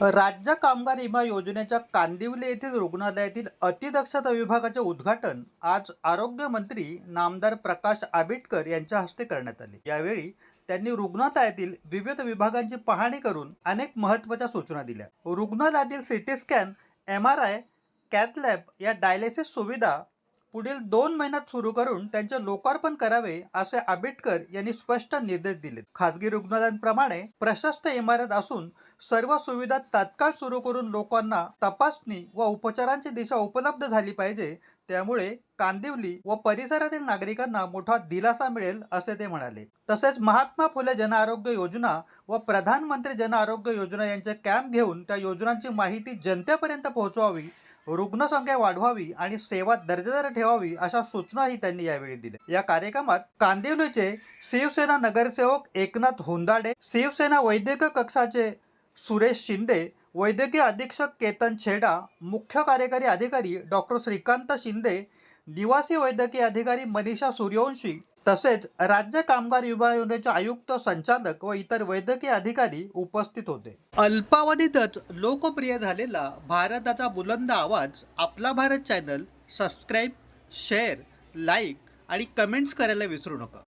राज्य कामगार विमा योजनेच्या कांदिवली येथील रुग्णालयातील अतिदक्षता विभागाचे उद्घाटन आज आरोग्यमंत्री नामदार प्रकाश आंबेडकर यांच्या हस्ते करण्यात आले. यावेळी त्यांनी रुग्णालयातील विविध विभागांची पाहणी करून अनेक महत्त्वाच्या सूचना दिल्या. रुग्णालयातील CT scan M R I cath lab या डायलिसिस सुविधा पुढील दोन महिन्यात सुरू करून त्यांचे लोकार्पण करावे असे आंबेडकर यांनी स्पष्ट निर्देश दिले खासगी रुग्णालयांप्रमाणे प्रशस्त इमारत असून सर्व सुविधा तात्काळ सुरू करून लोकांना तपासणी व उपचारांची दिशा उपलब्ध झाली पाहिजे त्यामुळे कांदिवली व परिसरातील नागरिकांना मोठा दिलासा मिळेल असे ते म्हणाले. तसेच महात्मा फुले जनआरोग्य योजना व प्रधानमंत्री जनआरोग्य योजना यांचे कॅम्प घेऊन त्या योजनांची माहिती जनतेपर्यंत पोहोचवावी रुग्णसंख्या वाढवावी आणि सेवा दर्जेदार ठेवावी अशा सूचनाही त्यांनी यावेळी दिल्या. या कार्यक्रमात कांदिवलीचे शिवसेना नगरसेवक एकनाथ होंदाडे शिवसेना वैद्यकीय कक्षाचे सुरेश शिंदे वैद्यकीय अधीक्षक केतन छेडा मुख्य कार्यकारी अधिकारी डॉक्टर श्रीकांत शिंदे निवासी वैद्यकीय अधिकारी मनीषा सूर्यवंशी तसेच राज्य कामगार विभागाचे योजनेचे आयुक्त संचालक व इतर वैद्यकीय अधिकारी उपस्थित होते. अल्पावधीतच लोकप्रिय झालेला भारताचा बुलंद आवाज आपला Bharat channel subscribe share like आणि कमेंट्स करायला विसरू नका.